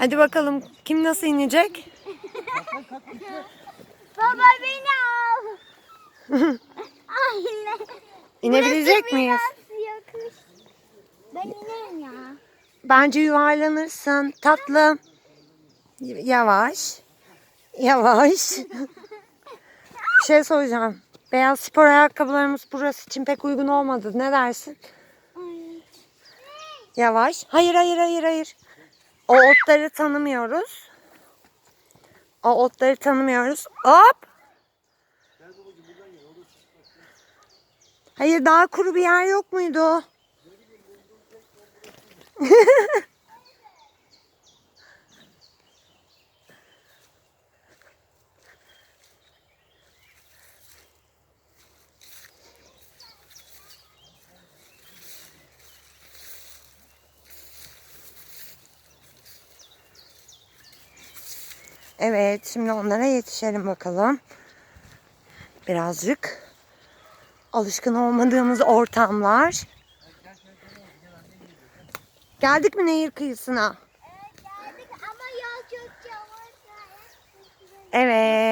Hadi bakalım kim nasıl inecek? Baba beni al. Anne. İnebilecek Burası miyiz? biraz. Ben inerim ya. Bence yuvarlanırsın. Tatlı. Yavaş. Yavaş. Bir şey soracağım. Beyaz spor ayakkabılarımız burası için pek uygun olmadı. Ne dersin? Yavaş. Hayır hayır hayır hayır. O otları tanımıyoruz. O otları tanımıyoruz. Hop. Hayır daha kuru bir yer yok muydu? Evet, şimdi onlara yetişelim bakalım. Birazcık alışkın olmadığımız ortamlar. Geldik mi nehir kıyısına? Evet geldik ama yol çok yavaş. Evet.